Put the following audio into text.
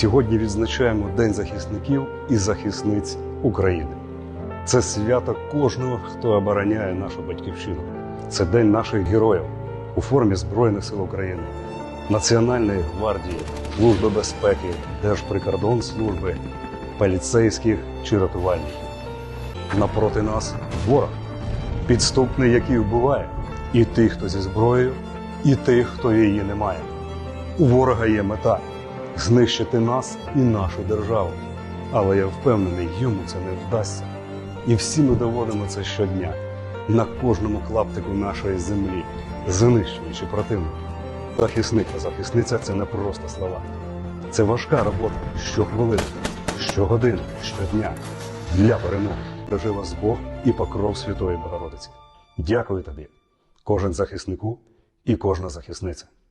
Сьогодні відзначаємо День захисників і захисниць України. Це свято кожного, хто обороняє нашу батьківщину. Це день наших героїв у формі Збройних сил України, Національної гвардії, Служби безпеки, Держприкордонслужби, поліцейських чи рятувальників. Напроти нас ворог, підступний, який вбиває, і тих, хто зі зброєю, і тих, хто її не має. У ворога є мета знищити нас і нашу державу. Але я впевнений, йому це не вдасться. І всі ми доводимо це щодня на кожному клаптику нашої землі, знищуючи противника. Захисник та захисниця це не просто слова. Це важка робота щохвилини, щогодини, щодня для перемоги. Бережи вас Бог і покров Святої Богородиці. Дякую тобі, кожен захиснику і кожна захисниця.